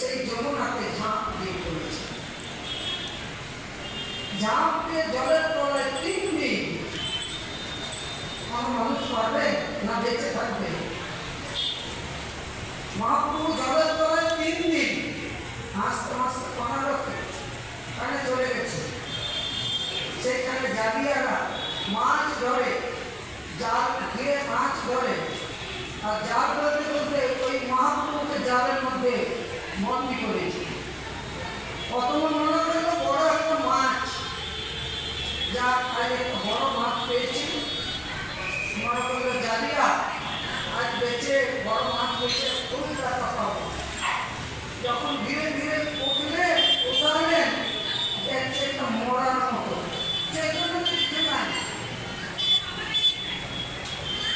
সেই যমুনাতে ঝাঁপ দিয়ে পড়েছে। ঝাঁপ দিয়ে জলের তলায় তিন দিন। কোনো মানুষ পারবে না বেঁচে থাকবে? মহাপ্রভু জলের তলায় তিন দিন। হাসতে হাসতে পনেরো কানে চলে গেছে। সেখানে জাবিয়ারা মাছ ধরে, জাল ঘিরে মাছ ধরে। আর জাল ধরতে ধরতে ওই মহাপ্রভুকে জালের মধ্যে বন্দি করেছে? প্রথমে মনে করল বড় একটা মাছ। যা আজ একটা বড় মাছ পেয়েছি। মনে করল জালিয়া আজ বেঁচে বড় মাছ বেঁচে খুবই টাকা পাবো। যখন ধীরে ধীরে উঠলে, উঠালেন দেখছে একটা মরার মতো। যে জন্য কিছু নাই।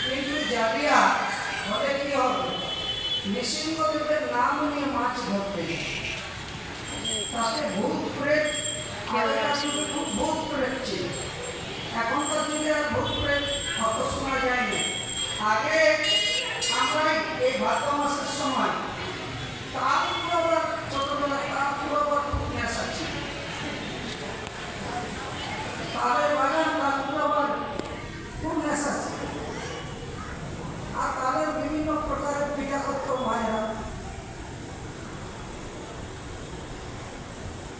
কিন্তু জালিয়া হলে কি হবে? নৃসিংহদেবের নাম নিয়ে মাছ ধরতে তাতে ভূত প্রেত আগেকার যুগে খুব ভূত প্রেত ছিল। এখনকার যুগে আর ভূত প্রেত অত শোনা যায় না। আগে আমরা এই ভাদ্র মাসের সময় তার আবার ছোটবেলা তার আবার খুব নেশা ছিল। তাদের বাগান তার পুরো আবার খুব নেশা ছিল আর তাদের বিভিন্ন প্রকারের পিঠা করতো মায়েরা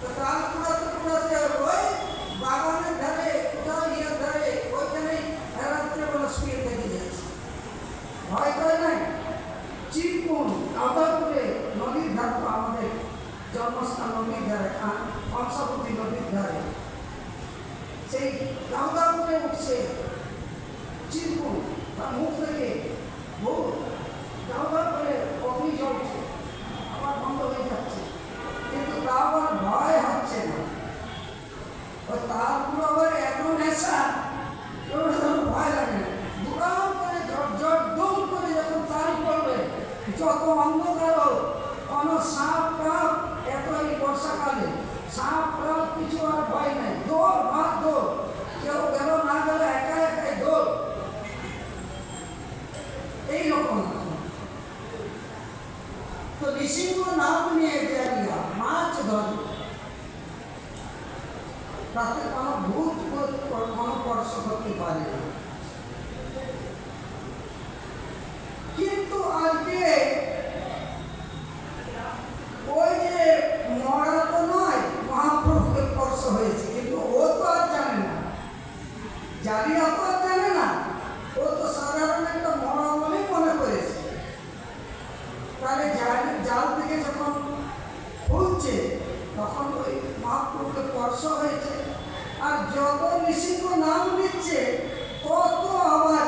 তো তার কুড়াতে কুড়াতে ওই বাগানের ধারে কোথাও ইয়ের ধারে ওইখানেই রাত্রেবেলা শুয়ে থেকে যাচ্ছে ভয় করে নাই চিরকুন আদাপুরে নদীর ধার তো আমাদের জন্মস্থান নদীর ধারে কংসাবতী নদীর ধারে সেই আদাপুরে উঠছে চিরকুন তার মুখ থেকে বহু দাওদার করে অগ্নি জ্বলছে। আবার বন্ধ হয়ে যাচ্ছে। কিন্তু তা আবার ভয় হচ্ছে না। ও তার পুরো আবার এত নেশা ভয় লাগে দুরাম করে ঝট দৌড় করে যখন তার পড়বে, যত অন্ধকার কোনো সাপ টাপ এত এই বর্ষাকালে। সাপ টাপ কিছু আর ভয় নাই। দৌড় ভাত দৌড় কেউ গেল না গেল একা একাই দৌড় এইরকম তো নৃসিংহ নাম নিয়ে দেয়া মাছ ধরে তাতে কোনো ভূত ভূত কোনো স্পর্শ করতে পারে না কিন্তু আজকে ওই যে মরা তো নয় মহাপ্রভুকে স্পর্শ হয়েছে কিন্তু ও তো আর জানে না জালিয়া তো আর জানে না ও তো সাধারণ একটা মরা মনে করেছে। তাহলে জাল জাল থেকে যখন খুলছে তখন ওই মহাপ্রভুকে স্পর্শ হয়েছে। আর যত নিষিদ্ধ নাম নিচ্ছে তত আবার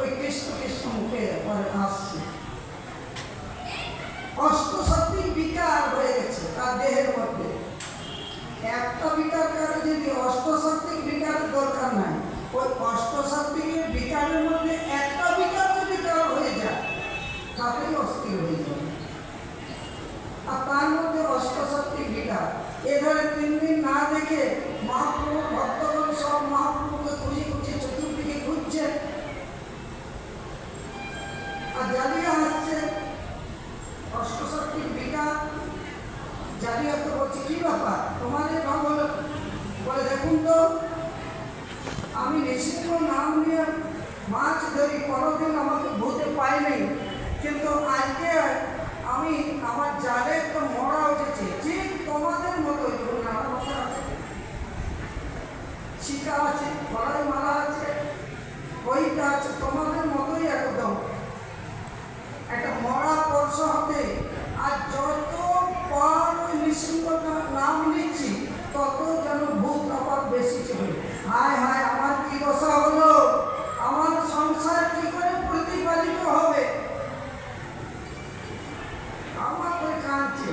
ওই কৃষ্ণ কৃষ্ণ মুখে আসছে। অষ্টশক্তি বিকার হয়ে গেছে তার দেহের মধ্যে। একটা বিকার কারও যদি অষ্টশক্তিক বিকারের দরকার নাই ওই অষ্ট অষ্টশক্তিকের বিকারের মধ্যে একটা বিকার যদি দেওয়া হয়ে যায়, তাতেই অস্থির হয়ে যাবে। আর তার মধ্যে অষ্ট অষ্টশক্তি বিকার এধারে তিন দিন না দেখে মহাপ্রভু ভক্তগণ সব মহাপ্রভুকে খুঁজে খুঁজে চতুর্দিকে খুঁজছে আর জালিয়া আসছে অষ্টশক্তির বিকার জালিয়া তো বলছে কি ব্যাপার তোমাদের নাম হলো বলে দেখুন তো আমি নিষিদ্ধ নাম নিয়ে মাছ ধরি কোনোদিন আমাকে ভূতে পাইনি কিন্তু আজকে আমি আমার জালে তো মরা উঠেছে ঠিক তোমাদের মতো আমার মাথা আছে শিকা আছে গলায় মালা আছে বইটা আছে তোমাদের মতোই একদম একটা মরা স্পর্শ হবে আর যত পর ওই নৃসিংহটা নাম নিচ্ছি তত যেন ভূত আবার বেশি চলে হায় হায়, আমার কি দশা হলো? আমার সংসার কি করে প্রতিপালিত হবে? আমার করে কাঁদছে।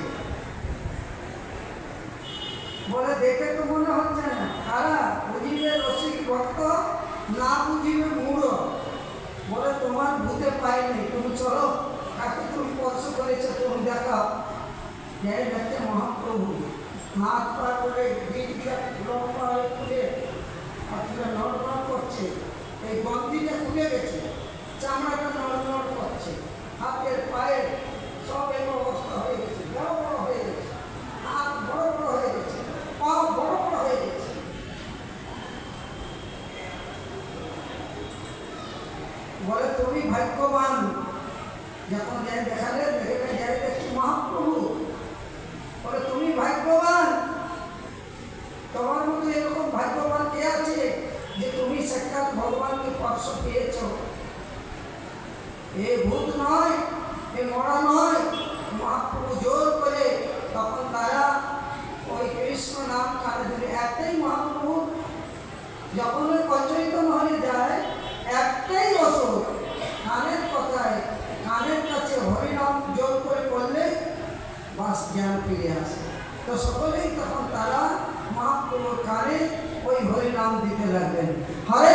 বলে, দেখে তো মনে হচ্ছে না। খারাপ বুঝিবে রসিক ভক্ত, না বুঝিবে মূঢ়। বলে, তোমার ভূতে পাইনি তুমি চলো, কাকে তুমি স্পর্শ করেছ তুমি দেখাও। যাই দেখছে মহাপ্রভু। হাত পা করে দিনটা লম্বা হয়ে হাতটা নড়বড় করছে। এই বন্দিটা খুলে গেছে। চামড়াটা নড়বড় করছে। হাতের পায়ের সব এই অবস্থা হয়ে গেছে। বড় বড় হয়ে গেছে। হাত বড় বড় হয়ে গেছে। পা বড় বড় হয়ে গেছে। বলে, তুমি ভাগ্যবান। যখন দেখালে স্পর্শ পেয়েছ এ ভূত নয়, এ মরা নয় মহাপ্রভু জোর করে তখন তারা ওই কৃষ্ণ নাম কানে দিলে একটাই মহাপ্রভু যখন ওই মহলে যায়, একটাই কানের কথায়, কানের কাছে হরিনাম জোর করে বললে বাস জ্ঞান ফিরে আসে। তো সকলেই তখন তারা মহাপ্রভুর কানে ওই হরিনাম দিতে লাগলেন। হরে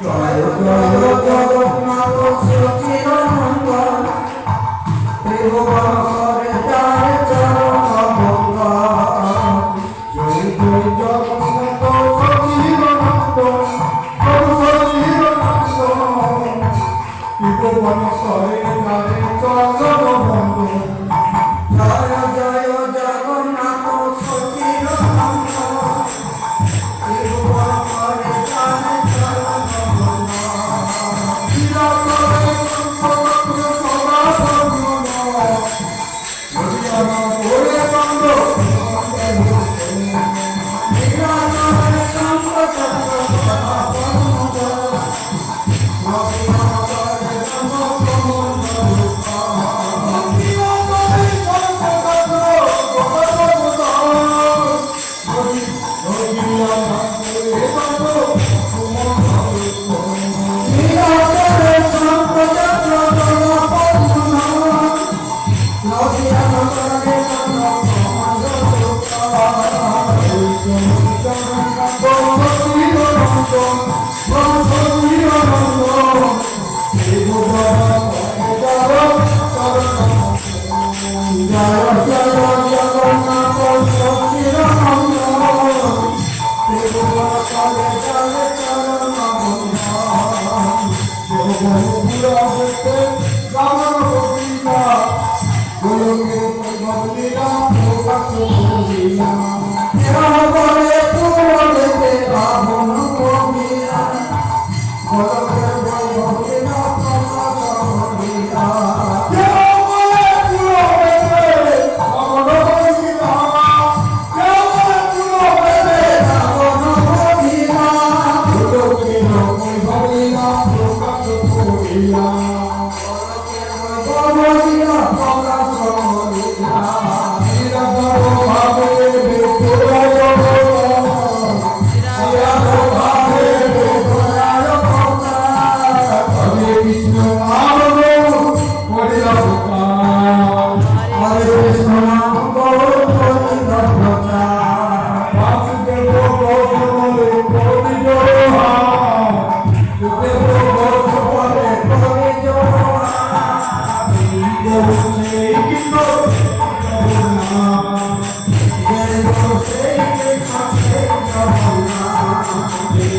জয় জয় জগন্নাথ সচিদানন্দ ত্রিভুবন করে যায় চরণ ভগবান জয় জয় জগন্নাথ সচিরানন্দ সচিরানন্দ তিরুবর করে যাবে চরণ বন্ধ জয়